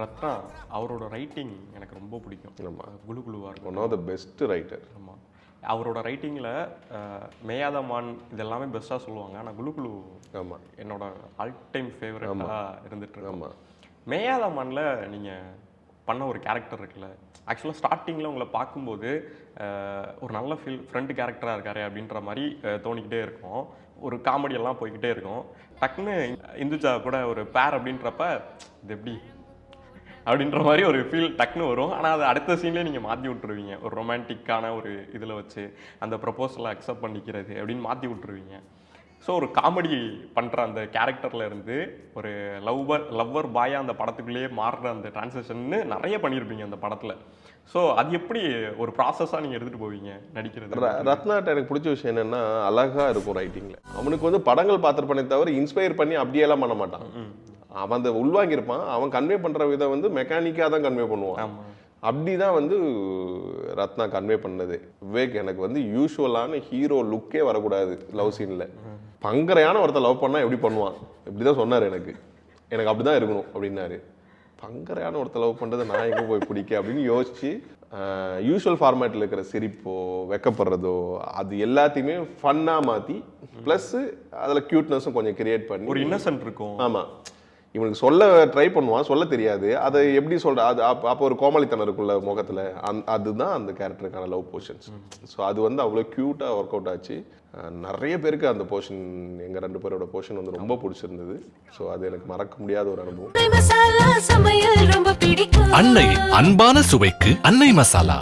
ரத்னா அவரோட ரைட்டிங் எனக்கு ரொம்ப பிடிக்கும். ஆமா. குழு குழுவாக இருக்கும் one of the best writer ஆமாம் அவரோட ரைட்டிங்கில் மேயாத மான் இதெல்லாமே பெஸ்ட்டாக சொல்லுவாங்க. ஆனால் குழு குழு ஆமாம் என்னோட ஆல் டைம் ஃபேவரட்டாக இருந்துட்டு ஆமாம் மேயாத மான்ல நீங்கள் பண்ண ஒரு கேரக்டர் இருக்குல்ல. ஆக்சுவலாக ஸ்டார்டிங்கில் உங்களை பார்க்கும்போது ஒரு நல்ல ஃபீல் ஃப்ரெண்டு கேரக்டராக இருக்காரு அப்படின்ற மாதிரி தோணிக்கிட்டே இருக்கும். ஒரு காமெடி எல்லாம் போய்க்கிட்டே இருக்கும். டக்குன்னு இந்துஜா கூட ஒரு பேர் அப்படின்றப்ப இது எப்படி? அப்படின்ற மாதிரி ஒரு ஃபீல் டக்குன்னு வரும். ஆனால் அது அடுத்த சீன்லேயே நீங்கள் மாற்றி விட்டுருவீங்க. ஒரு ரொமான்டிக்கான ஒரு இதில் வச்சு அந்த ப்ரப்போசலை அக்செப்ட் பண்ணிக்கிறது அப்படின்னு மாற்றி விட்டுருவீங்க. ஸோ ஒரு காமெடி பண்ணுற அந்த கேரக்டர்ல இருந்து ஒரு லவ்வர் லவ்வர் பாயா அந்த படத்துக்குள்ளேயே மாறுற அந்த டிரான்சேஷன்னு நிறைய பண்ணியிருப்பீங்க அந்த படத்தில். ஸோ அது எப்படி ஒரு ப்ராசஸாக நீங்கள் எடுத்துகிட்டு போவீங்க நடிக்கிறது? ரத்னாட்ட எனக்கு பிடிச்ச விஷயம் என்னன்னா அழகா இருக்கும் ரைட்டிங்ல அவனுக்கு வந்து படங்கள் பார்த்துருப்பானே தவிர இன்ஸ்பயர் பண்ணி அப்படியெல்லாம் பண்ண மாட்டான். அவன் அந்த உள்வாங்கியிருப்பான். அவன் கன்வே பண்ற விதம் வந்து மெக்கானிக்கா தான் கன்வே பண்ணுவான். ஆமாம் அப்படிதான் வந்து ரத்னா கன்வே பண்ணது. விவேக் எனக்கு வந்து யூஷுவலான ஹீரோ லுக்கே வரக்கூடாது லவ் சீன்ல பங்கரையான ஒருத்தர் லவ் பண்ணா எப்படி பண்ணுவான்? இப்படிதான் சொன்னார் எனக்கு. எனக்கு அப்படிதான் இருக்கணும் அப்படின்னாரு. பங்கரையான ஒருத்தர் லவ் பண்றது நான் எங்க போய் பிடிக்க அப்படின்னு யோசிச்சு யூஷுவல் ஃபார்மேட்டில் இருக்கிற சிரிப்போ வெக்கப்படுறதோ அது எல்லாத்தையுமே ஃபன்னாக மாற்றி ப்ளஸ் அதில் க்யூட்னஸும் கொஞ்சம் கிரியேட் பண்ணி ஒரு இன்னசென்ட் இருக்கும். ஆமா. இவனுக்கு சொல்ல ட்ரை பண்ணுவான் சொல்ல தெரியாது. அதை எப்படி சொல்ற அது அப்ப- அப்போ ஒரு கோமாளித்தனம் இருக்குல்ல முகத்துல. அந் அதுதான் அந்த கேரக்டருக்கான லவ் போர்ஷன்ஸ் ஸோ அது வந்து அவ்வளோ க்யூட்டா ஒர்க் அவுட் ஆச்சு. நிறைய பேருக்கு அந்த போர்ஷன் எங்க ரெண்டு பேரோட போர்ஷன் வந்து ரொம்ப பிடிச்சிருந்தது. ஸோ அது எனக்கு மறக்க முடியாத ஒரு அனுபவம். அன்னை அன்பான சுவைக்கு அன்னை மசாலா.